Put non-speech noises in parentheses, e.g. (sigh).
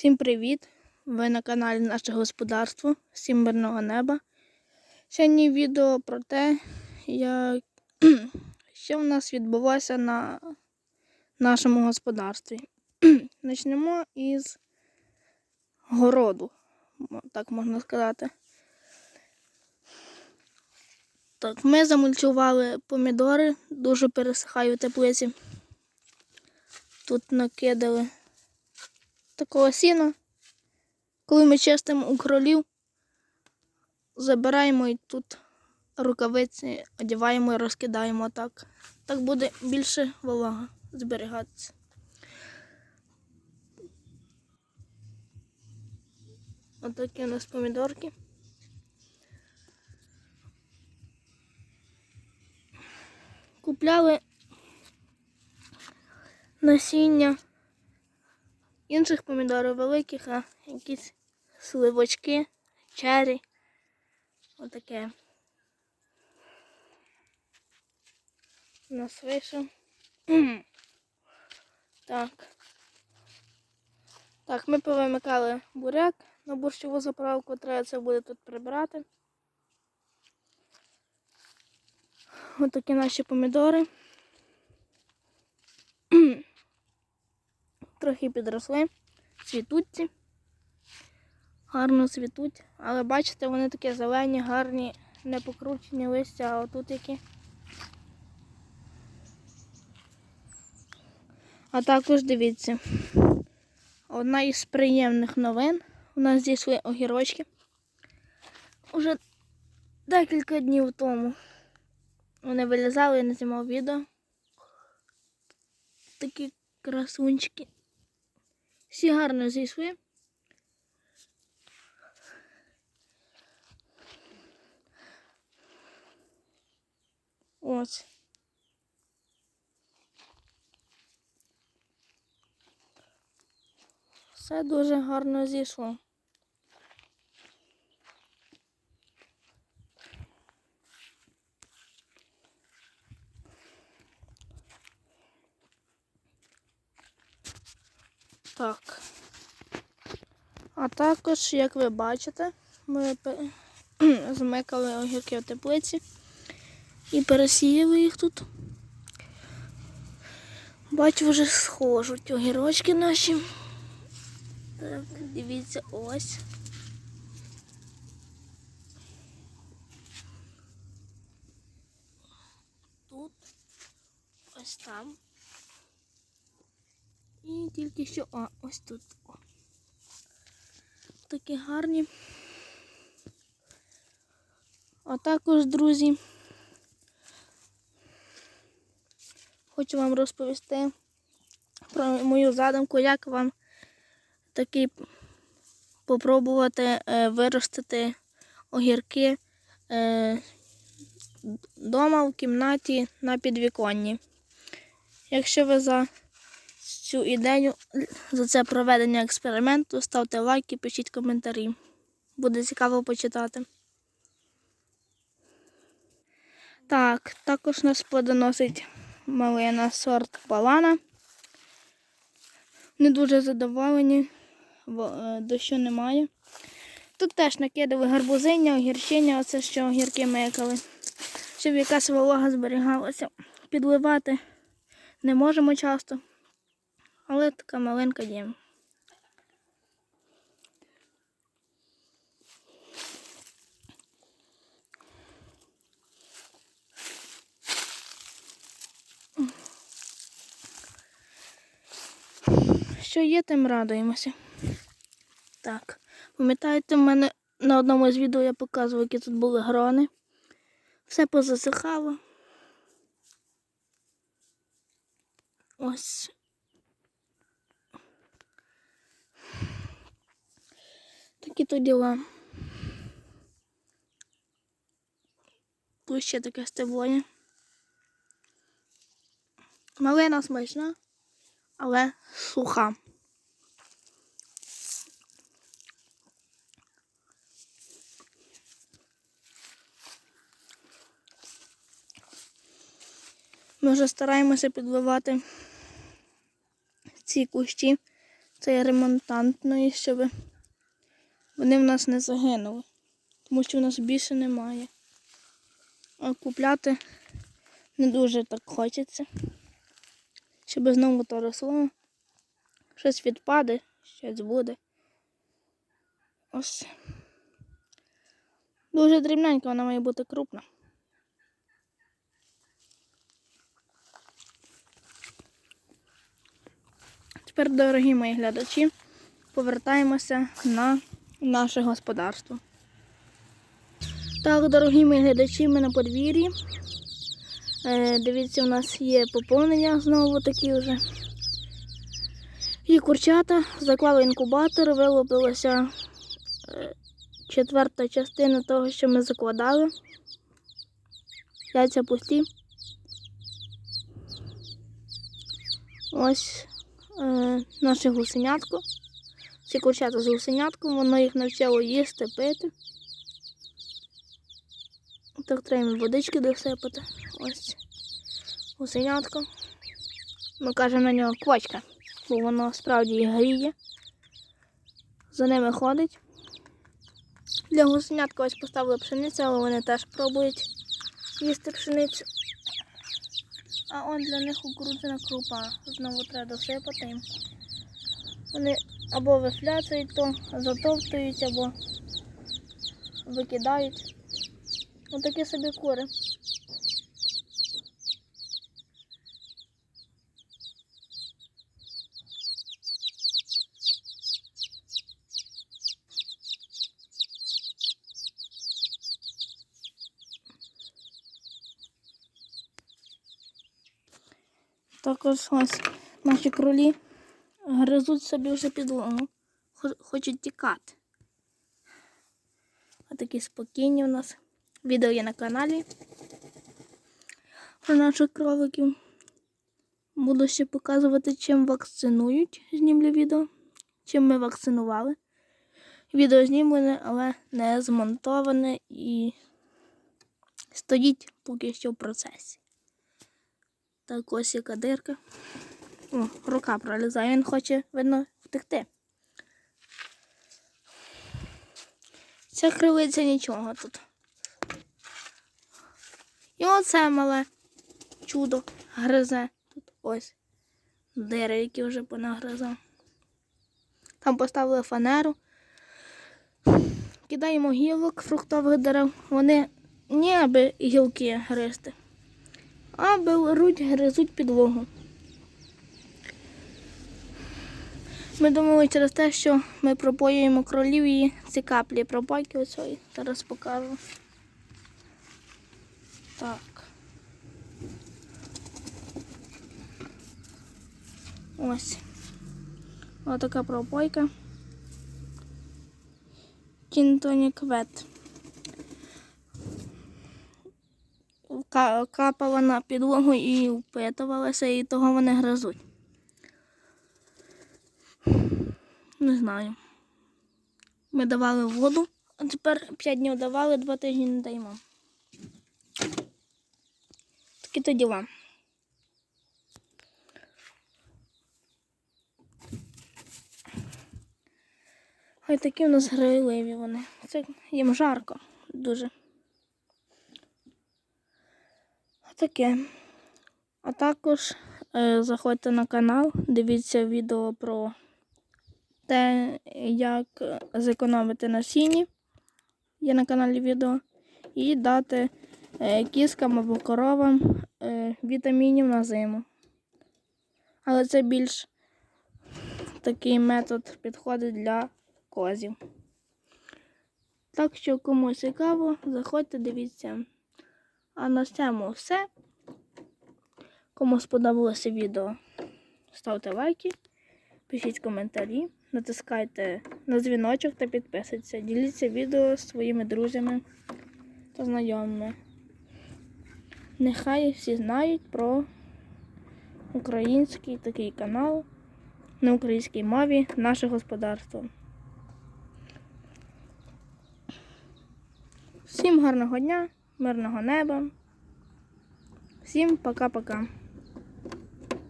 Всім привіт! Ви на каналі Наше Господарство. Всім мирного неба. Сьогодні відео про те, як... (clears throat) що в нас відбулося на нашому господарстві. (clears throat) Почнемо із городу, так можна сказати. Так, ми замульчували помідори, дуже пересихаю теплиці. Тут накидали такого сіна. Коли ми чистимо у кролів, забираємо і тут рукавиці одягаємо і розкидаємо так. Так буде більше волога зберігатися. Отакі у нас помідорки. Купляли насіння інших помідорів великих, а якісь сливочки, чері. Отаке. У нас вийшов. (clears throat) Так. Так, ми повимикали буряк на борщову заправку, треба це буде тут прибрати. Отакі наші помідори. (clears throat) Трохи підросли, цвітуть. Гарно цвітуть. Але бачите, вони такі зелені, гарні, не покручені листя, а отут які. А також дивіться, одна із приємних новин. У нас зійшли огірочки. Уже декілька днів тому. Вони вилізали, я не знімав відео. Такі красунчики. Всі гарно зійшли. Ось. Все дуже гарно зійшло. Так. А також, як ви бачите, ми (clears throat) змикали огірки в теплиці і пересіяли їх тут. Бачу, вже схожуть огірочки наші. Так, дивіться, ось. Тут, ось там. І тільки що, а, ось тут. Такі гарні. А також, друзі, хочу вам розповісти про мою задумку, як вам такий попробувати е, виростити огірки е, вдома в кімнаті на підвіконні. Якщо ви за цю ідею, за це проведення експерименту, ставте лайки, пишіть коментарі. Буде цікаво почитати. Так, також нас плодоносить малина сорт Палана. Не дуже задоволені, е, дощу немає. Тут теж накидали гарбузиння, огірчення, оце що огірки мекали, щоб якась волога зберігалася. Підливати не можемо часто, але така маленька є. Що є, тим радуємося. Так, пам'ятаєте, в мене на одному з відео я показував, які тут були грони. Все позасихало. Ось. Такі то діла. Тут ще таке стеблоня. Малина смачна, але суха. Ми вже стараємося підливати ці кущі цей ремонтантної, щоб вони в нас не загинули. Тому що в нас більше немає. А купляти не дуже так хочеться. Щоб знову то росло. Щось відпаде, щось буде. Ось. Дуже дрібненька, вона має бути крупна. Тепер, дорогі мої глядачі, повертаємося на наше господарство. Так, дорогі мої глядачі, ми на подвір'ї. Е, дивіться, у нас є поповнення знову такі вже. І курчата заклали інкубатор, вилупилася е, четверта частина того, що ми закладали. Яйця пусті. Ось е, наше гусенятко. Ці курчата з гусенятком, воно їх навчило їсти, пити. Так треба водички досипати. Ось гусенятко. Ми кажемо на нього квочка, бо воно справді гріє. За ними ходить. Для гусенятка ось поставили пшеницю, але вони теж пробують їсти пшеницю. А он для них кукурудзяна крупа. Знову треба досипати їм. Вони або вифляцують то, затовтують, або викидають. Отакі собі кури. Також ось наші кролі гризуть собі вже підлогу, хо- хочуть тікати. Отакі спокійні у нас. Відео є на каналі про наших кроликів. Буду ще показувати, чим вакцинують. Знімлю відео, чим ми вакцинували. Відео знімлене, але не змонтоване і стоїть поки що в процесі. Так, ось яка дирка. О, рука пролізає, він хоче, видно, втекти. Ця кривиця нічого тут. І оце мале чудо гризе. Тут ось дири, які вже понагризав. Там поставили фанеру. Кидаємо гілок фруктових дерев. Вони не аби гілки гризти, а беруть, гризуть підлогу. Ми думали через те, що ми пропоюємо кролів і ці каплі пропойки оцої. Зараз покажу. Так. Ось. Ось така пропойка. Кінтонік вет. Капала на підлогу і впитувалася, і того вони гризуть. Не знаю. Ми давали воду, а тепер 5 днів давали, 2 тижні не даємо. Такі то діла. Ой, такі у нас грайливі вони. Це їм жарко дуже. Таке. А також е, заходьте на канал, дивіться відео про те, як зекономити на сіні. Є на каналі відео. І дати е, кіскам або коровам е, вітамінів на зиму. Але це більш такий метод підходить для козів. Так що комусь цікаво, заходьте, дивіться. А на цьому все. Кому сподобалося відео, ставте лайки, пишіть коментарі, натискайте на дзвіночок та підписуйтесь. Діліться відео з своїми друзями та знайомими. Нехай всі знають про український такий канал на українській мові наше господарство. Всім гарного дня, мирного неба. Всім пока-пока.